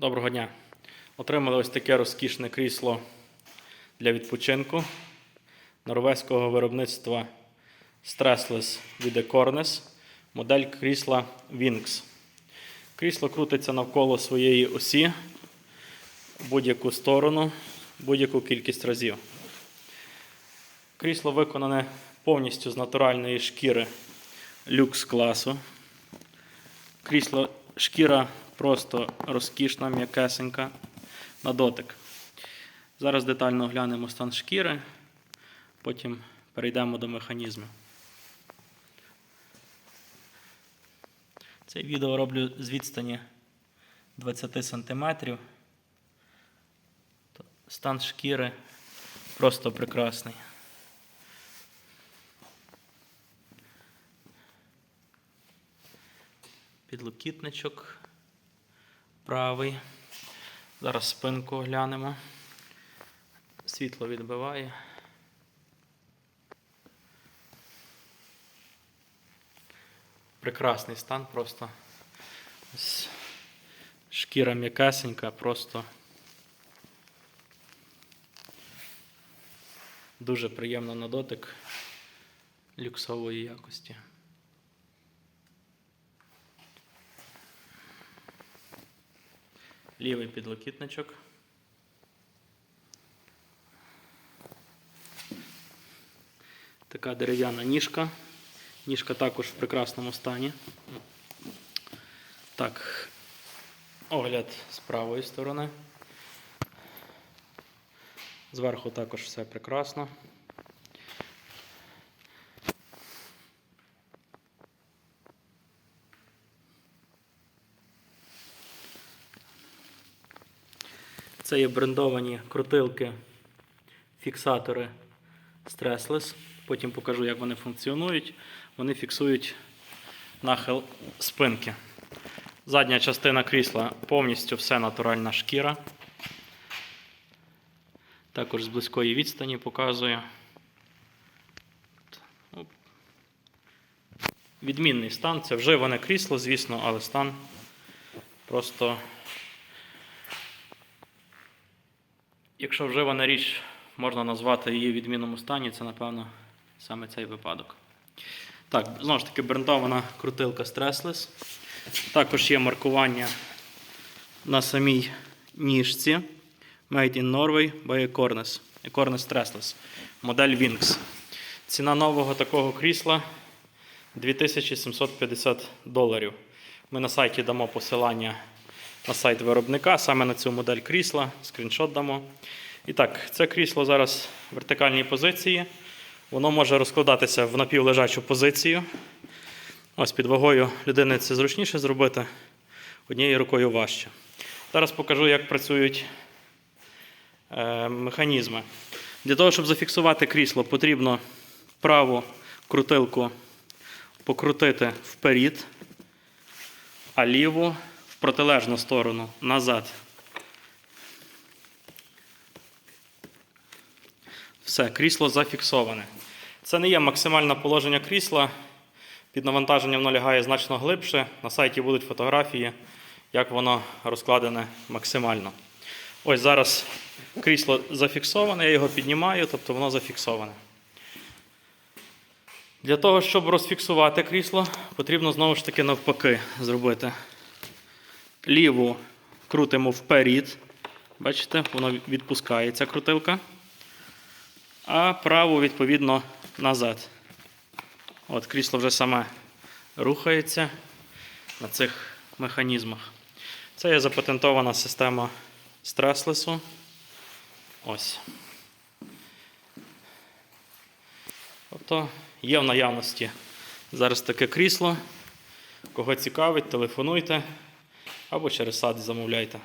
Доброго дня. Отримали ось таке розкішне крісло для відпочинку норвезького виробництва Stressless від Ecornes, модель крісла Wings. Крісло крутиться навколо своєї осі в будь-яку сторону, будь-яку кількість разів. Крісло виконане повністю з натуральної шкіри люкс класу. Крісло шкіра просто розкішна, м'якесенька на дотик. Зараз детально оглянемо стан шкіри, потім перейдемо до механізму. Це відео роблю з відстані 20 см. Стан шкіри просто прекрасний. Підлокітничок правий. Зараз спинку оглянемо. Світло відбиває. Прекрасний стан, просто шкіра м'якесенька, просто дуже приємно на дотик люксової якості. Лівий підлокітничок. Така дерев'яна ніжка. Ніжка також в прекрасному стані. Так, огляд з правої сторони. Зверху також все прекрасно. Це є брендовані крутилки, фіксатори Stressless. Потім покажу, як вони функціонують. Вони фіксують нахил спинки. Задня частина крісла повністю все натуральна шкіра. Також з близької відстані показую. Відмінний стан. Це вживане крісло, звісно, але стан просто. Якщо вживана річ можна назвати її відмінному стані, це, напевно, саме цей випадок. Так, знову ж таки, брендована крутилка Stressless. Також є маркування на самій ніжці Made in Norway by Ecornes. Ecornes Stressless. Модель Wings. Ціна нового такого крісла 2750 доларів. Ми на сайті дамо посилання на сайт виробника, саме на цю модель крісла, скріншот дамо. І так, це крісло зараз в вертикальній позиції. Воно може розкладатися в напівлежачу позицію. Ось під вагою людини це зручніше зробити, однією рукою важче. Зараз покажу, як працюють е, механізми. Для того, щоб зафіксувати крісло, потрібно праву крутилку покрутити вперед, а ліву протилежну сторону назад. Все, крісло зафіксоване. Це не є максимальне положення крісла. Під навантаженням воно лягає значно глибше. На сайті будуть фотографії, як воно розкладене максимально. Ось зараз крісло зафіксоване, я його піднімаю, тобто воно зафіксоване. Для того, щоб розфіксувати крісло, потрібно знову ж таки навпаки зробити. Ліву крутимо вперед. Бачите, воно відпускається крутилка. А праву, відповідно, назад. От крісло вже саме рухається на цих механізмах. Це є запатентована система стреслесу. Ось. Тобто є в наявності зараз таке крісло. Кого цікавить, телефонуйте або через сад замовляйте.